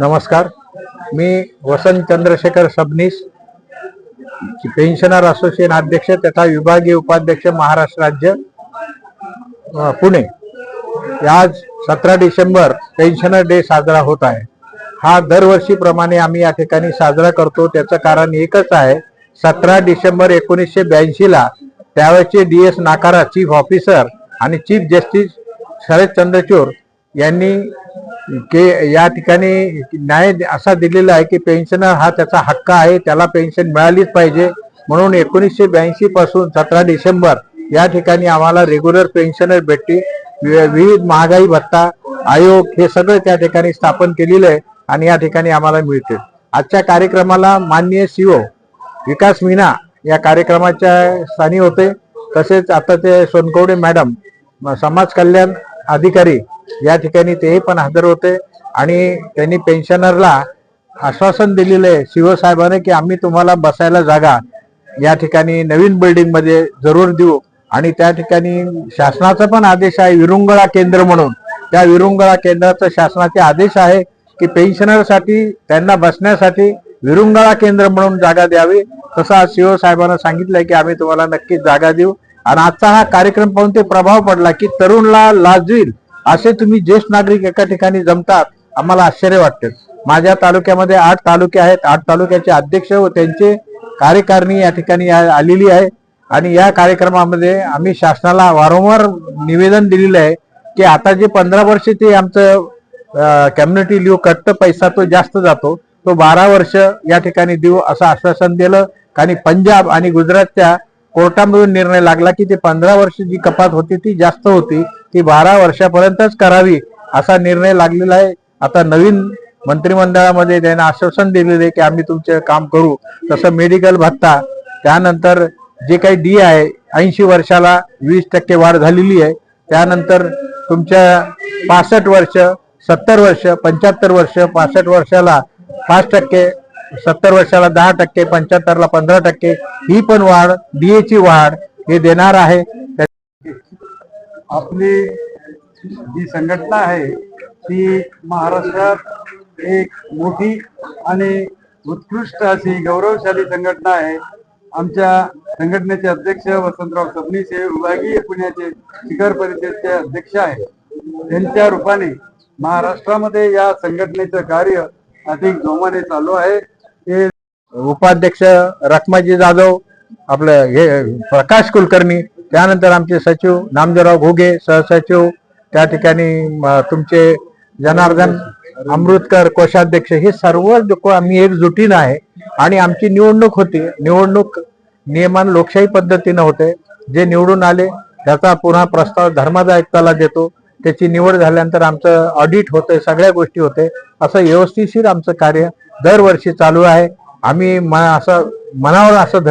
नमस्कार. मी Vasant Chandrashekhar Sabnis pensioner association अध्यक्ष तथा विभागीय उपाध्यक्ष महाराष्ट्र राज्य पुणे. आज सतरा डिसेंबर पेन्शनर डे साजरा होत आहे. हा दरवर्षीप्रमाणे आम्ही या ठिकाणी साजरा करतो. त्याचं कारण एकच आहे सतरा डिसेंबर एकोणीसशे ब्याऐंशीला त्यावेळेचे D S Nakara chief officer आणि चीफ जस्टिस शरद चंद्रचूर यांनी के या ठिकाणी न्याय असा दिलेला आहे की पेन्शनर हा त्याचा हक्क आहे त्याला पेन्शन मिळालीच पाहिजे. म्हणून एकोणीसशे ब्याऐंशी पासून सतरा डिसेंबर या ठिकाणी आम्हाला रेग्युलर पेन्शनर भेटते वि- विविध महागाई भत्ता आयोग हे सगळं त्या ठिकाणी स्थापन केलेलं आहे आणि या ठिकाणी आम्हाला मिळते आजच्या कार्यक्रमाला माननीय सीओ विकास मीना या कार्यक्रमाच्या स्थानी होते. तसेच आता ते सोनकवडे मॅडम म- समाज कल्याण अधिकारी या ठिकाणी तेही पण हजर होते आणि त्यांनी पेन्शनरला आश्वासन दिलेलं आहे शिवसाहेबाने की आम्ही तुम्हाला बसायला जागा या ठिकाणी नवीन बिल्डिंगमध्ये जरूर देऊ. आणि त्या ठिकाणी शासनाचा पण आदेश आहे विरुंगळा केंद्र म्हणून. त्या विरुंगळा केंद्राचा शासनाचे आदेश आहे की पेन्शनरसाठी त्यांना बसण्यासाठी विरुंगळा केंद्र म्हणून जागा द्यावी. तसं आज सीओ साहेबांना सांगितलंय की आम्ही तुम्हाला नक्कीच जागा देऊ. आणि आजचा हा कार्यक्रम पाहून ते प्रभाव पडला की तरुणला लाजवील असे तुम्ही ज्येष्ठ नागरिक एका ठिकाणी जमतात आम्हाला आश्चर्य वाटते. माझ्या तालुक्यामध्ये आठ तालुके आहेत. आठ तालुक्याचे अध्यक्ष व त्यांचे कार्यकारिणी या ठिकाणी आलेली आहे. आणि या कार्यक्रमामध्ये आम्ही शासनाला वारंवार निवेदन दिलेलं आहे की आता जे पंधरा वर्ष ते आमचं कम्युनिटी लिव्ह कट्ट पैसा तो जास्त जातो. तो बारा वर्ष या ठिकाणी देऊ असं आश्वासन दिलं. आणि पंजाब आणि गुजरातच्या कोर्टामधून निर्णय लागला की ते पंधरा वर्ष जी कपात होती ती जास्त होती ती बारा वर्षापर्यंतच करावी असा निर्णय लागलेला आहे. आता नवीन मंत्रिमंडळामध्ये त्यांना आश्वासन दिलेले आहे की आम्ही तुमचे काम करू. तसं मेडिकल भत्ता त्यानंतर जे काही डी आहे ऐंशी वर्षाला वीस टक्के वाढ झालेली आहे. त्यानंतर तुमच्या पासष्ट वर्ष सत्तर वर्ष पंच्याहत्तर वर्ष पासष्ट वर्षाला पाच टक्के सत्तर वर्षाला दहा टक्के पंच्याहत्तरला पंधरा टक्के ही पण वाढ डीएची ची वाढ हे देणार आहे. आपली जी संघटना आहे ती महाराष्ट्रात एक मोठी आणि उत्कृष्ट अशी गौरवशाली संघटना आहे. आमच्या संघटनेचे अध्यक्ष वसंतराव सबनीस हे विभागीय पुण्याचे शिखर परिषदेचे अध्यक्ष आहे त्यांच्या रूपाने महाराष्ट्रामध्ये या संघटनेचं कार्य अधिक जोमाने चालू आहे. उपाध्यक्ष रखमाजी जाधव आपलं हे प्रकाश कुलकर्णी त्यानंतर आमचे सचिव नामदेवराव घोगे सहसचिव त्या ठिकाणी तुमचे जनार्दन अमृतकर कोषाध्यक्ष हे सर्व लोक आम्ही एकजुटीनं आहे. आणि आमची निवडणूक होती. निवडणूक नियमान लोकशाही पद्धतीनं होते. जे निवडून आले त्याचा पुन्हा प्रस्ताव धर्मादा आयुक्ताला देतो. त्याची निवड झाल्यानंतर आमचं ऑडिट होतंय सगळ्या गोष्टी होते. असं व्यवस्थितशीर आमचं कार्य दरवर्षी चालू आहे. आम्ही म- असं मनावर असं